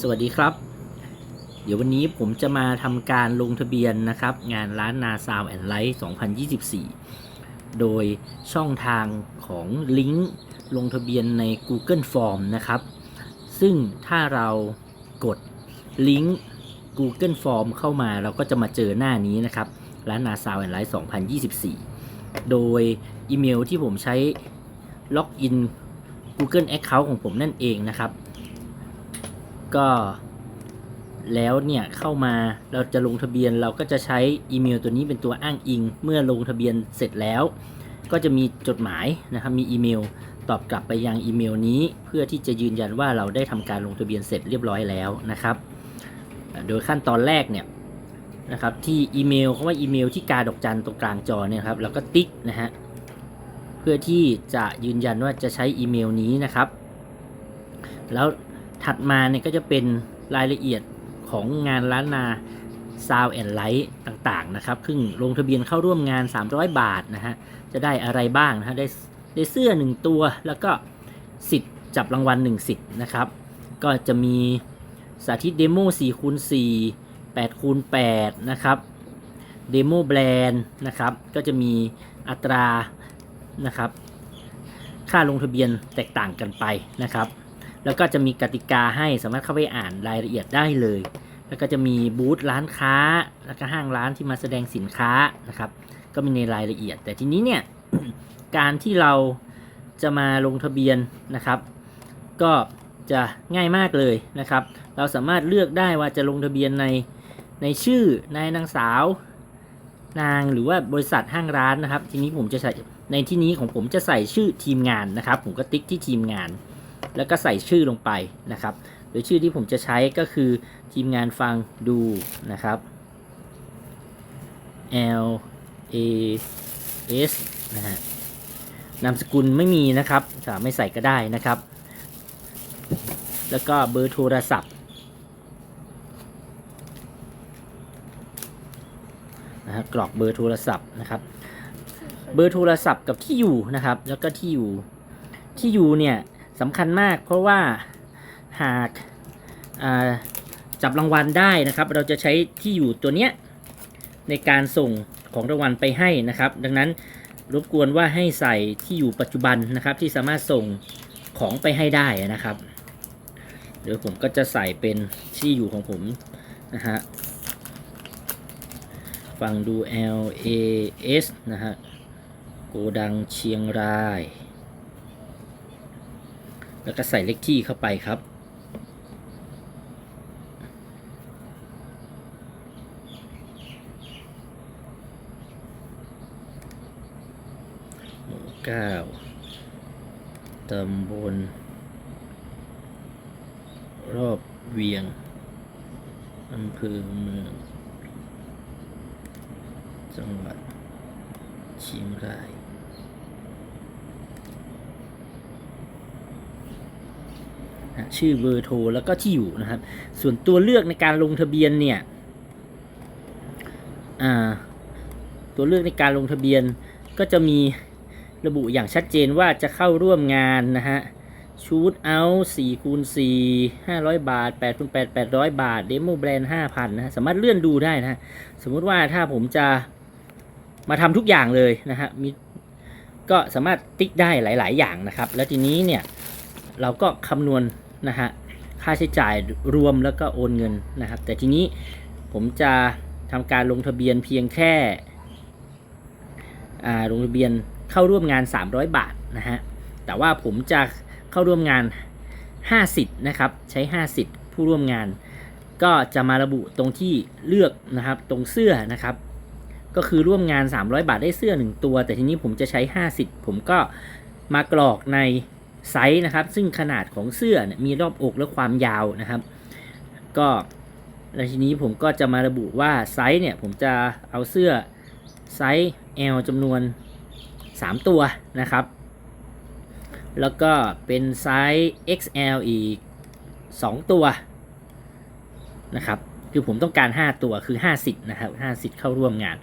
สวัสดีครับ เดี๋ยววันนี้ผมจะมาทำการลงทะเบียนนะครับ งานร้านนาซาวแอนไลท์2024 โดยช่องทางของลิงก์ลงทะเบียนใน Google Form นะครับ ซึ่งถ้าเรากดลิงก์ Google Form เข้ามาเราก็จะมาเจอหน้านี้นะครับ ร้านนาซาวแอนไลท์2024 โดยอีเมลที่ผมใช้ล็อกอิน Google Account ของผมนั่นเองนะครับ ก็แล้วเนี่ยเข้ามาเราจะลงทะเบียนเราก็จะใช้อีเมลตัวนี้เป็นตัวอ้างอิง เมื่อลงทะเบียนเสร็จแล้ว ก็จะมีจดหมายนะครับมีอีเมลตอบกลับไปยังอีเมลนี้ เพื่อที่จะยืนยันว่าเราได้ทำการลงทะเบียนเสร็จเรียบร้อยแล้วนะครับ โดยขั้นตอนแรกเนี่ยนะครับที่อีเมลเขาว่าอีเมลที่กาดอกจันตรงกลางจอเนี่ยครับเราก็ติ๊กนะฮะเพื่อที่จะยืนยันว่าจะใช้อีเมลนี้นะครับ แล้ว ถัดมาเนี่ยก็จะเป็นรายละเอียดของงานล้านนา Sound and Light ต่างๆนะครับซึ่งลงทะเบียนเข้าร่วมงาน 300 บาทนะฮะ จะได้อะไรบ้างนะฮะ ได้ได้เสื้อ 1 ตัว แล้วก็สิทธิ์จับรางวัล1สิทธิ์นะครับ ก็จะมีสาธิตเดโม4คูณ4 8คูณ8นะครับ เดโมแบรนด์นะครับ ก็จะมีอัตรานะครับ ค่าลงทะเบียนแตกต่างกันไปนะครับ แล้วก็จะมีกติกาให้สามารถเข้าไปอ่านรายละเอียดได้เลย แล้วก็จะมีบูธร้านค้า แล้วก็ห้างร้านที่มาแสดงสินค้านะครับ ก็มีในรายละเอียด แต่ทีนี้เนี่ย การที่เราจะมาลงทะเบียนนะครับ ก็จะง่ายมากเลยนะครับ เราสามารถเลือกได้ว่าจะลงทะเบียนในในชื่อนายนางสาว นางหรือว่าบริษัทห้างร้านนะครับ ทีนี้ผมจะใส่ในที่นี้ของผมจะใส่ชื่อทีมงานนะครับ ผมก็ติ๊กที่ทีมงาน แล้วก็ใส่ชื่อลงไปนะครับ โดยชื่อที่ผมจะใช้ก็คือทีมงานฟังดูนะครับ L A S นะฮะนามสกุลไม่มีนะครับแต่ไม่ใส่ก็ได้นะครับ แล้วก็เบอร์โทรศัพท์นะฮะกรอกเบอร์โทรศัพท์นะครับ เบอร์โทรศัพท์กับที่อยู่นะครับ แล้วก็ที่อยู่ที่อยู่เนี่ย สำคัญมาก เพราะว่าหากาจับรางวัลได้นะครับ เราจะใช้ที่อยู่ตัวเนี้ยในการส่งของรางวัลไปให้นะครับ ดังนั้นรบกวนว่าให้ใส่ที่อยู่ปัจจุบันนะครับ ที่สามารถส่งของไปให้ได้นะครับเดี๋ยวผมก็จะใส่เป็นที่อยู่ของผมนะฮะฟังดู L A S นะฮะโกดังเชียงราย แล้วก็ใส่เลขที่เข้าไปครับหมู่เก้าตำบลรอบเวียง อำเภอเมือง จังหวัดเชียงราย นะชื่อเบอร์โทรแล้วก็ที่อยู่นะครับ ส่วนตัวเลือกในการลงทะเบียนเนี่ยตัวเลือกในการลงทะเบียนก็จะมีระบุอย่างชัดเจนว่าจะเข้าร่วมงานนะฮะชูดเอาสี่คูณสี่ห้าร้อยบาทแปดคูณแปดแปดร้อยบาท เดโมแบรนด์ห้าพันนะสามารถเลื่อนดูได้นะฮะสมมุติว่าถ้าผมจะมาทำทุกอย่างเลยนะฮะมีก็สามารถติ๊กได้หลาย ๆ อย่างนะครับ แล้วทีนี้เนี่ยเราก็คำนวณ นะฮะค่าใช้จ่ายรวมแล้วก็โอนเงินนะครับ แต่ทีนี้ผมจะทำการลงทะเบียนเพียงแค่ลงทะเบียนเข้าร่วมงาน 300 บาทนะฮะแต่ว่าผมจะเข้าร่วมงาน5สิทธ์นะครับ ใช้5สิทธ์ผู้ร่วมงาน ก็จะมาระบุตรงที่เลือกนะครับตรงเสื้อนะครับ ก็คือร่วมงาน 300 บาทได้เสื้อ 1 ตัว แต่ทีนี้ผมจะใช้5สิทธ์ผมก็มากรอกใน ไซส์นะครับ ซึ่งขนาดของเสื้อเนี่ยมีรอบอกและความยาวนะครับ ก็ในทีนี้ผมก็จะมาระบุว่าไซส์เนี่ยผมจะเอาเสื้อไซส์ L จำนวน 3 ตัวนะครับ แล้วก็เป็นไซส์ XL อีก 2 ตัวนะครับ คือผมต้องการ 5 ตัวคือ 50 นะครับ 50 เข้าร่วมงาน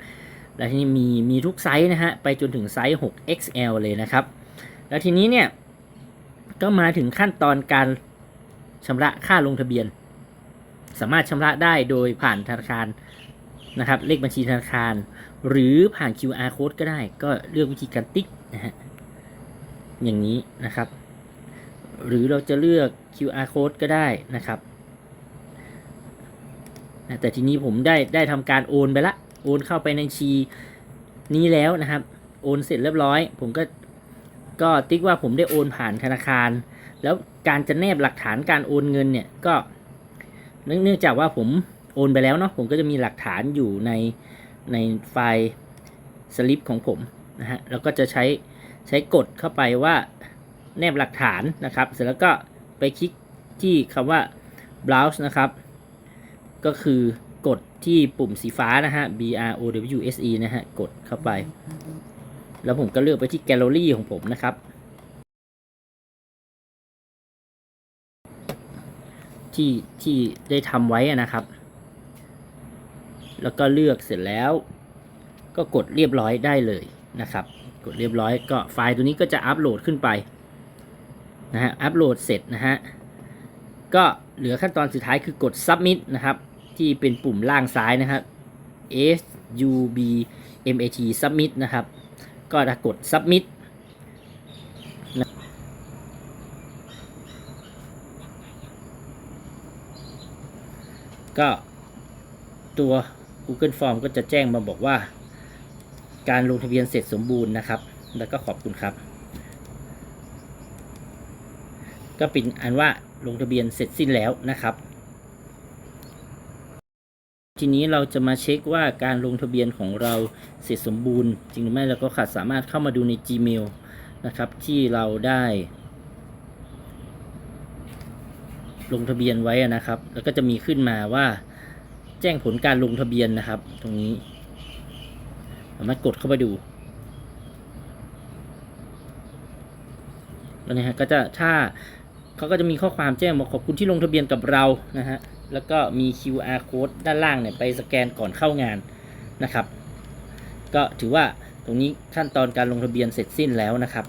แล้วทีนี้มีมีทุกไซส์นะฮะ ไปจนถึงไซส์ 6XL เลยนะครับ แล้วทีนี้เนี่ย ก็มาถึงขั้นตอนการชำระค่าลงทะเบียน สามารถชำระได้โดยผ่านธนาคารนะครับ เลขบัญชีธนาคาร หรือผ่าน QR code ก็ได้ ก็เลือกวิธีการติ๊กนะฮะอย่างนี้นะครับ หรือเราจะเลือก QR code ก็ได้นะครับ แต่ทีนี้ผมได้ได้ทำการโอนไปละ โอนเข้าไปในชีนี้แล้วนะครับ โอนเสร็จเรียบร้อย ผมก็ ก็ติ๊กว่าผมได้โอนผ่านธนาคาร แล้วการจะแนบหลักฐานการโอนเงินเนี่ยก็เนื่องจากว่าผมโอนไปแล้วเนาะผมก็จะมีหลักฐานอยู่ในในไฟล์สลิปของผมนะฮะแล้วก็จะใช้ใช้กดเข้าไปว่าแนบหลักฐานนะครับ เสร็จแล้วก็ไปคลิกที่คำว่า browse นะครับ ก็คือกดที่ปุ่มสีฟ้านะฮะ B R O W S E นะฮะ กดเข้าไป แล้วผมก็เลือกไปที่แกลเลอรี่ของผมนะครับ ที่ที่ได้ทำไว้นะครับ แล้วก็เลือกเสร็จแล้ว ก็กดเรียบร้อยได้เลยนะครับ กดเรียบร้อยก็ไฟล์ตัวนี้ก็จะอัปโหลดขึ้นไปนะฮะอัปโหลดเสร็จนะฮะก็เหลือขั้นตอนสุดท้ายคือกด submit นะครับ ที่เป็นปุ่มล่างซ้ายนะครับ S U B M A T submit นะครับ ก็ถ้ากด submit ก็ตัว Google Form ก็จะแจ้งมาบอกว่า การลงทะเบียนเสร็จสมบูรณ์นะครับ แล้วก็ขอบคุณครับ ก็เป็นอันว่าลงทะเบียนเสร็จสิ้นแล้วนะครับ ทีนี้เราจะมาเช็คว่าการลงทะเบียนของเราเสร็จสมบูรณ์จริงหรือไม่เราก็ขาดสามารถเข้ามาดูใน Gmail นะครับ ที่เราได้ ลงทะเบียนไว้นะครับ แล้วก็จะมีขึ้นมาว่า แจ้งผลการลงทะเบียนนะครับ ตรงนี้สามารถกดเข้าไปดูแล้วนะฮะก็จะถ้าเขาก็จะมีข้อความแจ้งบอกขอบคุณที่ลงทะเบียนกับเรานะฮะ แล้วก็มี QR code ด้านล่างเนี่ยไปสแกนก่อนเข้างานนะครับ ก็ถือว่าตรงนี้ขั้นตอนการลงทะเบียนเสร็จสิ้นแล้วนะครับ